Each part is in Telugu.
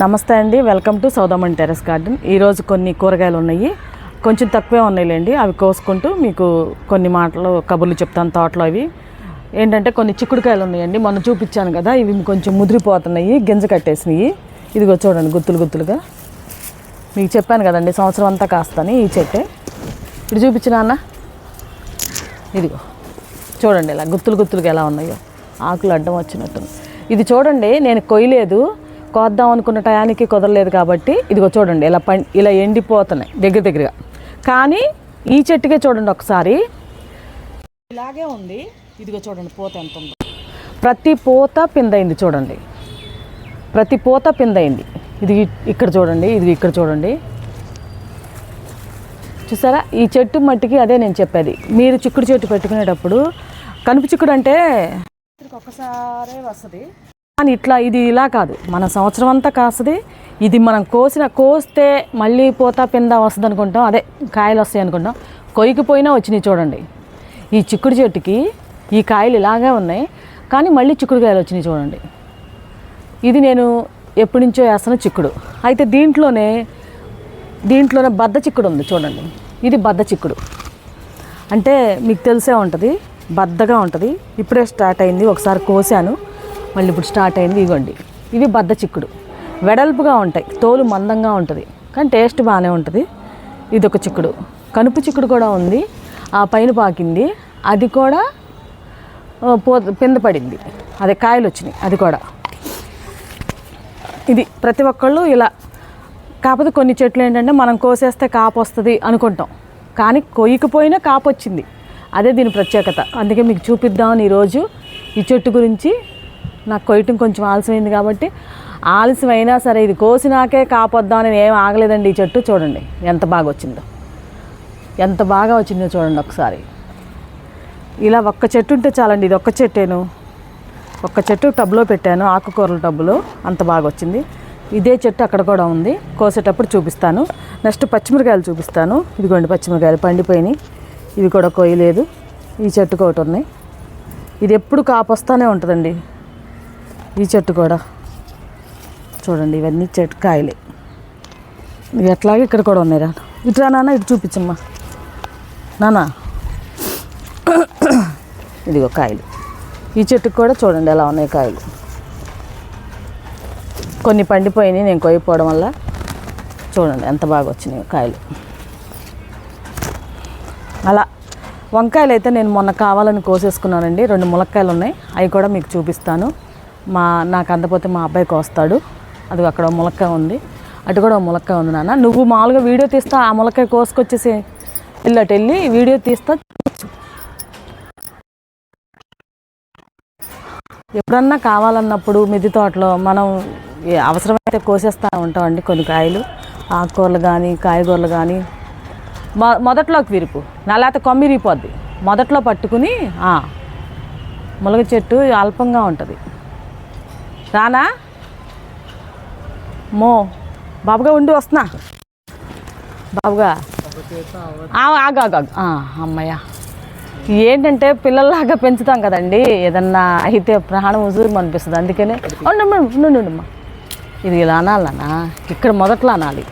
నమస్తే అండి. Welcome to Saudaman terrace garden. ఈరోజు కొన్ని కూరగాయలు ఉన్నాయి. కొంచెం తక్కువే ఉన్నాయిలేండి. అవి కోసుకుంటూ మీకు కొన్ని మాటలు కబుర్లు చెప్తాను తోటలో అవి. ఏంటంటే కొన్ని చిక్కుడుకాయలు ఉన్నాయండి. మొన్న చూపించాను కదా ఇవి కొంచెం ముదిరిపోతున్నాయి గింజ కట్టేసినాయి. ఇదిగో చూడండి గుత్తులు గుత్తులుగా. మీకు చెప్పాను కదండి సంవత్సరం అంతా కాస్తాను ఈ చెట్టే. ఇటు చూపించిన అన్న. ఇదిగో. చూడండి ఇలా గుత్తులు గుత్తులుగా ఎలా ఉన్నాయో. ఆకులు అడ్డం వచ్చినట్టు ఇది చూడండి నేను కొయ్యలేదు. కోద్దాం అనుకున్న టయానికి కుదరలేదు కాబట్టి ఇదిగో చూడండి ఇలా పం ఇలా ఎండిపోతున్నాయి దగ్గర దగ్గరగా. కానీ ఈ చెట్టుకే చూడండి ఒకసారి. ఇలాగే ఉంది. ఇదిగో చూడండి పూత ఎంత ఉందో. ప్రతి పూత పిందైంది చూడండి. ప్రతి పూత పిందైంది. ఇది ఇక్కడ చూడండి ఇది ఇక్కడ చూడండి. చూసారా? ఈ చెట్టు మట్టికి అదే నేను చెప్పేది. మీరు చిక్కుడు చెట్టు పెట్టుకునేటప్పుడు కనుపు చిక్కుడు అంటే ఒక్కసారే వస్తుంది. కానీ ఇట్లా ఇది ఇలా కాదు. మన సంవత్సరం అంతా కాస్తుంది. ఇది మనం కోసిన కోస్తే మళ్ళీ పోతా పింద వస్తుంది అనుకుంటాం. అదే కాయలు వస్తాయి అనుకుంటాం. కొయ్యకపోయినా వచ్చినాయి చూడండి. ఈ చిక్కుడు చెట్టుకి ఈ కాయలు ఇలాగే ఉన్నాయి. కానీ మళ్ళీ చిక్కుడు కాయలు వచ్చినాయి చూడండి. ఇది నేను ఎప్పటి నుంచో వేస్తాను చిక్కుడు. అయితే దీంట్లోనే దీంట్లోనే బద్ద చిక్కుడు ఉంది చూడండి. ఇది బద్ద చిక్కుడు. అంటే మీకు తెలిసే ఉంటుంది. బద్దగా ఉంటుంది. ఇప్పుడే స్టార్ట్ అయింది. ఒకసారి కోసాను. మళ్ళీ ఇప్పుడు స్టార్ట్ అయింది ఇవ్వండి ఇవి బద్ద చిక్కుడు. వెడల్పుగా ఉంటాయి తోలు మందంగా ఉంటుంది కానీ టేస్ట్ బాగానే ఉంటుంది. ఇది ఒక చిక్కుడు. కనుపు చిక్కుడు కూడా ఉంది ఆ పైన పాకింది. అది కూడా పో పింద పడింది. అదే కాయలు వచ్చినాయి అది కూడా. ఇది ప్రతి ఒక్కళ్ళు ఇలా కాకపోతే కొన్ని చెట్లు ఏంటంటే మనం కోసేస్తే కాపు వస్తుంది అనుకుంటాం. కానీ కొయ్యకపోయినా కాపు వచ్చింది. అదే దీని ప్రత్యేకత. అందుకే మీకు చూపిద్దామని ఈరోజు ఈ చెట్టు గురించి నాకు కొయ్యటం కొంచెం ఆలస్యమైంది కాబట్టి ఆలస్యం అయినా సరే ఇది కోసినాకే కాపొద్దామని ఏం ఆగలేదండి ఈ చెట్టు చూడండి ఎంత బాగా వచ్చిందో. ఎంత బాగా వచ్చిందో చూడండి ఒకసారి. ఇలా ఒక్క చెట్టు ఉంటే చాలండి ఇది ఒక్క చెట్టేను. ఒక్క చెట్టు టబ్లో పెట్టాను ఆకుకూరల టబ్లో అంత బాగా వచ్చింది. ఇదే చెట్టు అక్కడ కూడా ఉంది కోసేటప్పుడు చూపిస్తాను. నెక్స్ట్ పచ్చిమిరకాయలు చూపిస్తాను. ఇదిగోండి పచ్చిమిరకాయలు పండిపోయినాయి. ఇవి కూడా కొయ్యలేదు. ఈ చెట్టుకు ఒకటి ఉన్నాయి. ఇది ఎప్పుడు కాపొస్తానే ఉంటుందండి. ఈ చెట్టు కూడా. చూడండి ఇవన్నీ చెట్టు కాయలే. ఇవి ఎట్లాగే ఇక్కడ కూడా ఉన్నాయి రా నాన్న ఇటు చూపించమ్మా. నానా ఇదిగో కాయలు. ఈ చెట్టుకు కూడా చూడండి ఎలా ఉన్నాయి కాయలు. కొన్ని పండిపోయినాయి నేను కొయ్యిపోవడం వల్ల. చూడండి ఎంత బాగా వచ్చినాయి కాయలు. అలా వంకాయలు అయితే నేను మొన్న కావాలని కోసేసుకున్నానండి. రెండు ములక్కాయలు ఉన్నాయి. అవి కూడా మీకు చూపిస్తాను. మా నాకు అందపోతే మా అబ్బాయి కోస్తాడు. అది అక్కడ ములక్కాయ ఉంది. అటు కూడా ఓ ములక్కాయ ఉంది నాన్న. నువ్వు మామూలుగా వీడియో తీస్తా ఆ ములక్కాయ కోసుకొచ్చేసి పిల్లటి వెళ్ళి వీడియో తీస్తా. ఎప్పుడన్నా కావాలన్నప్పుడు మిద్ది తోటలో మనం అవసరమైతే కోసేస్తూ ఉంటామండి కొన్ని కాయలు. ఆకుకూరలు కానీ కాయగూరలు కానీ మొ మొదట్లోకి విరుపు. లేకపోతే కొమ్మిరిపోద్ది మొదట్లో పట్టుకుని ములగ చెట్టు అల్పంగా ఉంటుంది. రానా? మో బాబుగా ఉండి వస్తున్నా. బాబుగా? ఆ, ఆగు అమ్మయ్య. ఏంటంటే పిల్లల్లాగా పెంచుతాం కదండి. ఏదన్నా అయితే ప్రాణం ఉజూరు అనిపిస్తుంది. అందుకనే ఉండమ్మా ఇది ఇలా అనాలన్నా ఇక్కడ మొదట్లో అనాలి.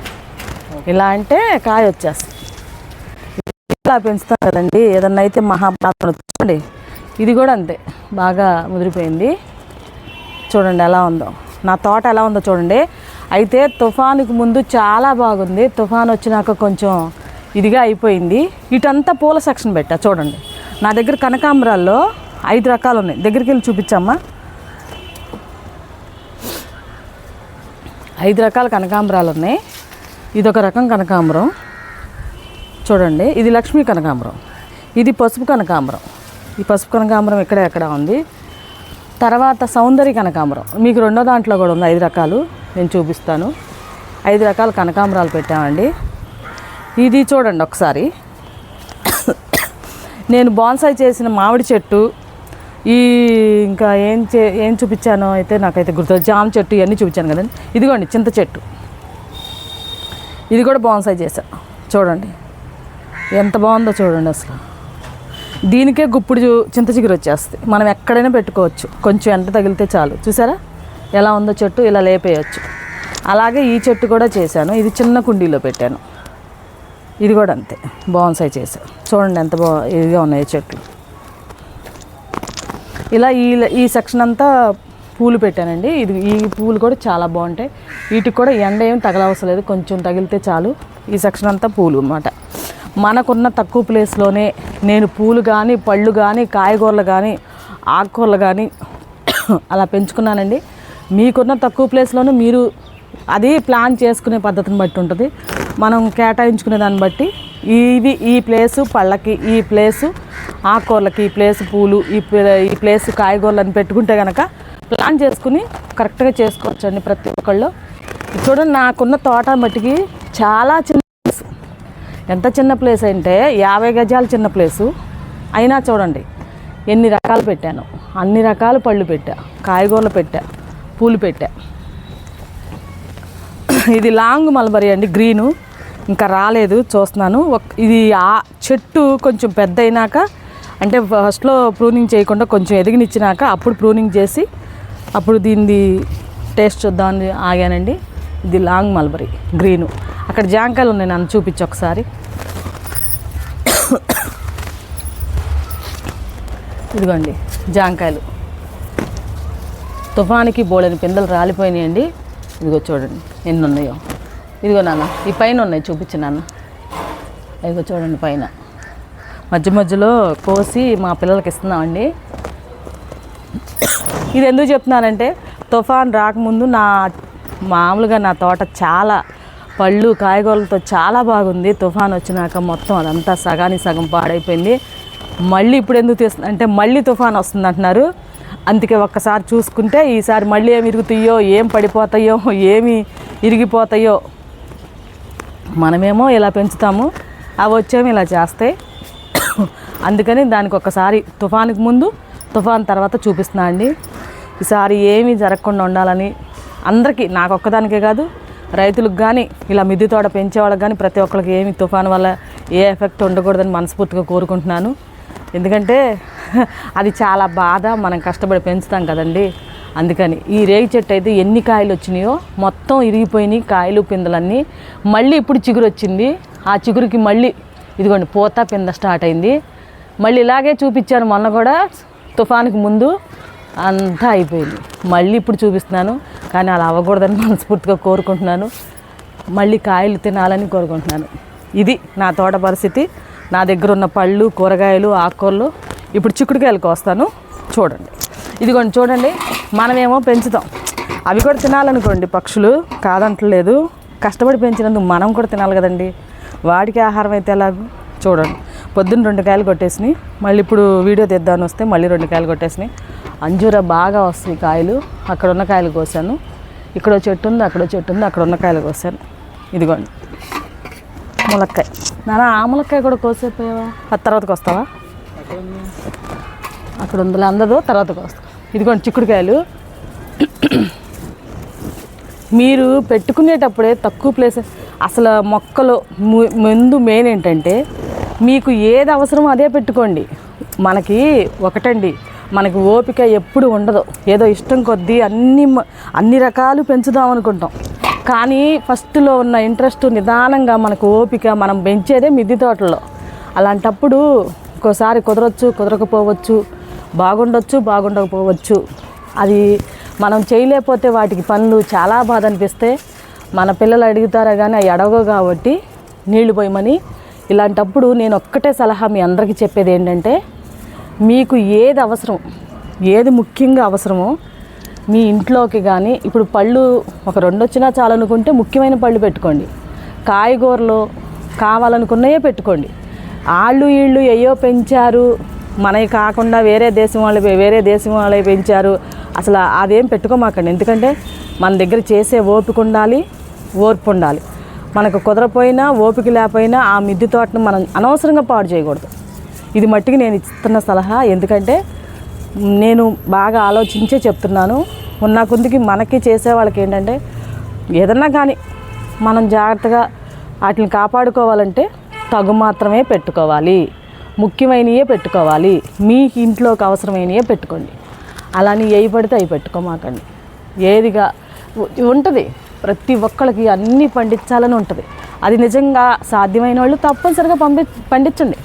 ఇలా అంటే కాయ వచ్చేస్తుంది. ఇలా పెంచుతాం కదండి. ఏదన్నా అయితే మహాప్రాతం వచ్చండి ఇది కూడా అంతే. బాగా ముదిరిపోయింది. చూడండి ఎలా ఉందో. నా తోట ఎలా ఉందో చూడండి. అయితే తుఫానుకు ముందు చాలా బాగుంది. తుఫాన్ వచ్చినాక కొంచెం ఇదిగా అయిపోయింది. ఇటంతా పూల సెక్షన్ పెట్టా చూడండి. నా దగ్గర కనకాంబరాల్లో ఐదు రకాలు ఉన్నాయి. దగ్గరికి వెళ్ళి చూపించమ్మా. ఐదు రకాల కనకాంబరాలు ఉన్నాయి. ఇదొక రకం కనకాంబరం. చూడండి. ఇది లక్ష్మీ కనకాంబరం. ఇది పసుపు కనకాంబరం. ఈ పసుపు కనకాంబరం ఇక్కడ ఎక్కడ ఉంది? తర్వాత సౌందర్య కనకాంబరం. మీకు రెండో దాంట్లో కూడా ఉంది ఐదు రకాలు. నేను చూపిస్తాను. ఐదు రకాల కనకాంబరాలు పెట్టామండి. ఇది చూడండి ఒకసారి. నేను బాన్సాయి చేసిన మామిడి చెట్టు ఈ ఇంకా ఏం చే ఏం చూపించానో అయితే నాకైతే గుర్తు జామ చెట్టు ఇవన్నీ చూపించాను కదండి ఇదిగోండి చింత చెట్టు. ఇది కూడా బాన్సాయి చేశాను చూడండి. ఎంత బాగుందో చూడండి అసలు. దీనికే గుప్పుడు చూ- చింత చిగురు వచ్చేస్తుంది. మనం ఎక్కడైనా పెట్టుకోవచ్చు. కొంచెం ఎండ తగిలితే చాలు. చూసారా? ఎలా ఉందో చెట్టు ఇలా లేపేయచ్చు. అలాగే ఈ చెట్టు కూడా చేశాను. ఇది చిన్న కుండీలో పెట్టాను. ఇది కూడా అంతే. బాన్సాయి చేశాను. చూడండి ఎంత బా ఇదిగా ఉన్నాయి చెట్లు. ఇలా ఈ ఈ సెక్షన్ అంతా పూలు పెట్టానండి. ఇది ఈ పూలు కూడా చాలా బాగుంటాయి. వీటికి కూడా ఎండ ఏం తగలవసలేదు కొంచెం తగిలితే చాలు. ఈ సెక్షన్ అంతా పూలు అన్నమాట. మనకున్న తక్కువ ప్లేస్లోనే నేను పూలు కానీ పళ్ళు కానీ కాయగూరలు కానీ ఆకుకూరలు కానీ అలా పెంచుకున్నానండి. మీకున్న తక్కువ ప్లేస్లోనే మీరు అది ప్లాన్ చేసుకునే పద్ధతిని బట్టి ఉంటుంది. మనం కేటాయించుకునే దాన్ని బట్టి ఇవి ఈ ప్లేసు పళ్ళకి ఈ ప్లేసు ఆకుకూరలకి ఈ ప్లేస్ పూలు ఈ ప్లే- ఈ ప్లేస్ కాయగూరలను పెట్టుకుంటే కనుక ప్లాన్ చేసుకుని కరెక్ట్గా చేసుకోవచ్చండి ప్రతి ఒక్కళ్ళు. చూడండి నాకున్న తోట మట్టికి చాలా చిన్న ఎంత చిన్న ప్లేస్ అంటే యాభై గజాల చిన్న ప్లేసు. అయినా చూడండి ఎన్ని రకాలు పెట్టాను. అన్ని రకాల పళ్ళు పెట్టా కాయగూరలు పెట్టా పూలు పెట్టా. ఇది లాంగ్ మల్బరీ అండి గ్రీను. ఇంకా రాలేదు చూస్తున్నాను. ఇది ఆ చెట్టు కొంచెం పెద్ద అయినాక అంటే ఫస్ట్లో ప్రూనింగ్ చేయకుండా కొంచెం ఎదిగినిచ్చినాక అప్పుడు ప్రూనింగ్ చేసి అప్పుడు దీనిది టేస్ట్ చూద్దామని ఆగానండి. ఇది లాంగ్ మల్బరీ గ్రీను. అక్కడ జాంకాయలు ఉన్నాయి నన్ను చూపించి ఒకసారి. ఇదిగోండి జాంకాయలు. తుఫానికి బోళని పిందెలు రాలిపోయినాయండి. ఇదిగో చూడండి ఎన్ని ఉన్నాయో ఇదిగో నాన్న ఈ పైన ఉన్నాయి చూపించు నాన్న. ఇదిగో చూడండి పైన. మధ్య మధ్యలో కోసి మా పిల్లలకి ఇస్తున్నామండి. ఇది ఎందుకు చెప్తున్నానంటే తుఫాన్ రాకముందు నా మామూలుగా నా తోట చాలా పళ్ళు కాయగూరలతో చాలా బాగుంది. తుఫాన్ వచ్చినాక మొత్తం అదంతా సగానికి సగం పాడైపోయింది. మళ్ళీ ఇప్పుడు ఎందుకు తీస్తుంది అంటే మళ్ళీ తుఫాన్ వస్తుంది అంటున్నారు. అందుకే ఒక్కసారి చూసుకుంటే ఈసారి మళ్ళీ ఏమి ఇరుగుతాయో ఏం పడిపోతాయో ఏమి ఇరిగిపోతాయో మనమేమో ఇలా పెంచుతాము. అవి వచ్చేమో ఇలా చేస్తాయి. అందుకని దానికి ఒకసారి తుఫానికి ముందు తుఫాన్ తర్వాత చూపిస్తున్నా అండి. ఈసారి ఏమీ జరగకుండా ఉండాలని అందరికీ నాకు ఒక్కదానికే కాదు రైతులకు కానీ ఇలా మిద్దె తోట పెంచేవాళ్ళకి కానీ ప్రతి ఒక్కరికి ఏమి తుఫాన్ వల్ల ఏ ఎఫెక్ట్ ఉండకూడదని మనస్ఫూర్తిగా కోరుకుంటున్నాను. ఎందుకంటే అది చాలా బాధ మనం కష్టపడి పెంచుతాం కదండి. అందుకని ఈ రేగి చెట్టు అయితే ఎన్ని కాయలు వచ్చినాయో మొత్తం ఇరిగిపోయినాయి కాయలు పిందలన్నీ. మళ్ళీ ఇప్పుడు చిగురు వచ్చింది. ఆ చిగురుకి మళ్ళీ ఇదిగోండి పూత పింద స్టార్ట్ అయింది. మళ్ళీ ఇలాగే చూపించాను మొన్న కూడా తుఫాన్కి ముందు. అంతా అయిపోయింది. మళ్ళీ ఇప్పుడు చూపిస్తున్నాను కానీ అలా అవ్వకూడదని మనస్ఫూర్తిగా కోరుకుంటున్నాను. మళ్ళీ కాయలు తినాలని కోరుకుంటున్నాను. ఇది నా తోట పరిస్థితి. నా దగ్గర ఉన్న పళ్ళు కూరగాయలు ఆకుకూరలు ఇప్పుడు చిక్కుడుకాయలకు వస్తాను. చూడండి. ఇదిగోండి చూడండి. మనమేమో పెంచుతాం. అవి కూడా తినాలనుకోండి పక్షులు. కాదంటలేదు. కష్టపడి పెంచినందుకు మనం కూడా తినాలి కదండి. వాడికి ఆహారం అయితే ఎలాగో? చూడండి. పొద్దున్న రెండు కాయలు కొట్టేసినాయి. మళ్ళీ ఇప్పుడు వీడియో తెద్దామని వస్తే మళ్ళీ రెండు కాయలు కొట్టేసినాయి. అంజూర బాగా వస్తాయి కాయలు. అక్కడ ఉన్న కాయలు కోసాను. ఇక్కడ చెట్టు ఉంది అక్కడ చెట్టు ఉంది అక్కడ ఉన్న కాయలు కోసాను. ఇదిగోండి. ములక్కాయ. నానా ఆ ములక్కాయ కూడా కోసేపోయావా? అది తర్వాతకి వస్తావా అక్కడ ఉందిలే అందదు తర్వాతకి వస్తా ఇదిగోండి చిక్కుడుకాయలు. మీరు పెట్టుకునేటప్పుడే తక్కువ ప్లేస్ అసలు మొక్కలు ముందు మెయిన్ ఏంటంటే మీకు ఏది అవసరమో అదే పెట్టుకోండి. మనకి ఒకటండి. మనకి ఓపిక ఎప్పుడు ఉండదు. ఏదో ఇష్టం కొద్దీ అన్ని మ- అన్ని రకాలు పెంచుదాం అనుకుంటాం. కానీ ఫస్ట్లో ఉన్న ఇంట్రెస్ట్ నిదానంగా మనకు ఓపిక మనం పెంచేదే మిద్దె తోటలో అలాంటప్పుడు ఒక్కోసారి కుదరచ్చు కుదరకపోవచ్చు బాగుండొచ్చు బాగుండకపోవచ్చు. అది మనం చేయలేకపోతే వాటికి పనులు చాలా బాధ అనిపిస్తే మన పిల్లలు అడుగుతారా కానీ అవి అడగవు కాబట్టి నీళ్ళు పోయమని ఇలాంటప్పుడు నేను ఒక్కటే సలహా మీ అందరికీ చెప్పేది ఏంటంటే మీకు ఏది అవసరం ఏది ముఖ్యంగా అవసరమో మీ ఇంట్లోకి కానీ ఇప్పుడు పళ్ళు ఒక రెండు వచ్చినా చాలనుకుంటే ముఖ్యమైన పళ్ళు పెట్టుకోండి. కాయగూరలు కావాలనుకున్నయే పెట్టుకోండి. వాళ్ళు వీళ్ళు ఏయో పెంచారు మనవి కాకుండా వేరే దేశం వాళ్ళు వేరే దేశం వాళ్ళే పెంచారు. అసలు అదేం పెట్టుకోమాకండి. ఎందుకంటే మన దగ్గర చేసే ఓపిక ఉండాలి ఓర్పు ఉండాలి. మనకు కుదరపోయినా ఓపిక లేకపోయినా ఆ మిద్దె తోటను మనం అనవసరంగా పాడు చేయకూడదు. ఇది మట్టికి నేను ఇస్తున్న సలహా. ఎందుకంటే నేను బాగా ఆలోచించే చెప్తున్నాను. ఉన్న కొందికి మనకి చేసే వాళ్ళకి ఏంటంటే ఏదన్నా కానీ మనం జాగ్రత్తగా వాటిని కాపాడుకోవాలంటే తగు మాత్రమే పెట్టుకోవాలి. ముఖ్యమైనయే పెట్టుకోవాలి. మీ ఇంట్లోకి అవసరమైనయే పెట్టుకోండి. అలాని ఏవి పడితే అవి పెట్టుకోమాకండి. ఏదిగా ఉంటుంది. ప్రతి ఒక్కళ్ళకి అన్నీ పండించాలని ఉంటుంది. అది నిజంగా సాధ్యమైన వాళ్ళు తప్పనిసరిగా పంపి పండించండి.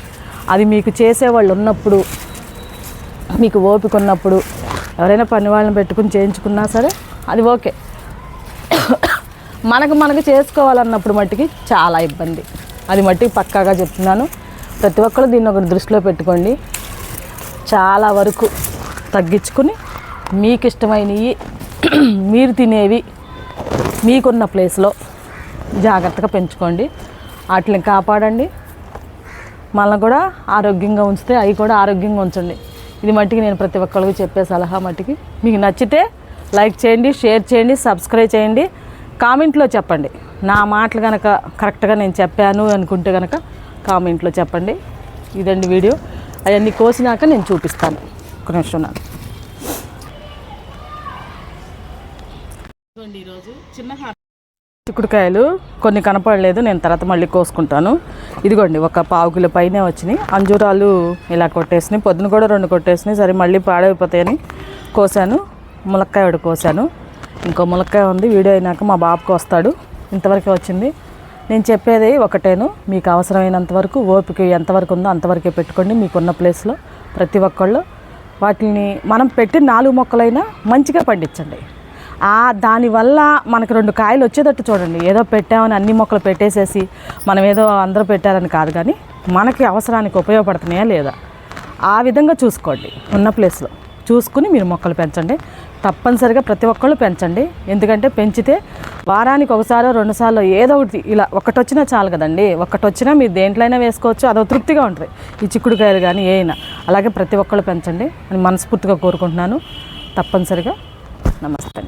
అది మీకు చేసేవాళ్ళు ఉన్నప్పుడు మీకు ఓపిక ఉన్నప్పుడు ఎవరైనా పని వాళ్ళని పెట్టుకుని చేయించుకున్నా సరే అది ఓకే. మనకు మనకు చేసుకోవాలన్నప్పుడు మట్టికి చాలా ఇబ్బంది. అది మట్టికి పక్కాగా చెప్తున్నాను. ప్రతి ఒక్కరు దీన్ని ఒకటి దృష్టిలో పెట్టుకోండి. చాలా వరకు తగ్గించుకుని మీకు ఇష్టమైనవి మీరు తినేవి మీకున్న ప్లేస్లో జాగ్రత్తగా పెంచుకోండి. వాటిని కాపాడండి. మనల్ని కూడా ఆరోగ్యంగా ఉంచితే అవి కూడా ఆరోగ్యంగా ఉంచండి. ఇది మట్టికి నేను ప్రతి ఒక్కరికి చెప్పే సలహా మట్టికి. మీకు నచ్చితే లైక్ చేయండి షేర్ చేయండి సబ్స్క్రైబ్ చేయండి. కామెంట్లో చెప్పండి. నా మాటలు కనుక కరెక్ట్గా నేను చెప్పాను అనుకుంటే కనుక కామెంట్లో చెప్పండి. ఇదండి వీడియో. అవన్నీ కోసినాక నేను చూపిస్తాను. ఒక నిమిషం నాకు ఈరోజు చిన్న చిక్కుడుకాయలు కొన్ని కనపడలేదు నేను తర్వాత మళ్ళీ కోసుకుంటాను. ఇదిగోండి ఒక పావు కిలో పైనే వచ్చినాయి. అంజూరాలు ఇలా కొట్టేసినాయి పొద్దున కూడా రెండు కొట్టేసినాయి సరే మళ్ళీ పాడైపోతాయని కోసాను. ములక్కాయ ఒకటి కోసాను. ఇంకో ములక్కాయ ఉంది వీడియో అయినాక మా బాబుకి వస్తాడు. ఇంతవరకే వచ్చింది. నేను చెప్పేది ఒకటేను మీకు అవసరమైనంత వరకు ఓపిక ఎంతవరకు ఉందో అంతవరకే పెట్టుకోండి. మీకున్న ప్లేస్లో ప్రతి ఒక్కళ్ళు వాటిని మనం పెట్టి నాలుగు మొక్కలైనా మంచిగా పండించండి. దానివల్ల మనకు రెండు కాయలు వచ్చేటట్టు చూడండి. ఏదో పెట్టామని అన్ని మొక్కలు పెట్టేసేసి మనం ఏదో అందరూ పెట్టారని కాదు కానీ మనకి అవసరానికి ఉపయోగపడుతున్నాయా లేదా? ఆ విధంగా చూసుకోండి. ఉన్న ప్లేస్లో చూసుకుని మీరు మొక్కలు పెంచండి. తప్పనిసరిగా ప్రతి ఒక్కళ్ళు పెంచండి. ఎందుకంటే పెంచితే వారానికి ఒకసారో రెండుసార్లు ఏదో ఒకటి ఇలా ఒకటి వచ్చినా చాలు కదండి. ఒకటి వచ్చినా మీరు అయినా వేసుకోవచ్చు. అదో తృప్తిగా ఉంటుంది. ఈ చిక్కుడుకాయలు కానీ ఏమైనా అలాగే ప్రతి ఒక్కళ్ళు పెంచండి అని మనస్ఫూర్తిగా కోరుకుంటున్నాను. తప్పనిసరిగా నమస్తే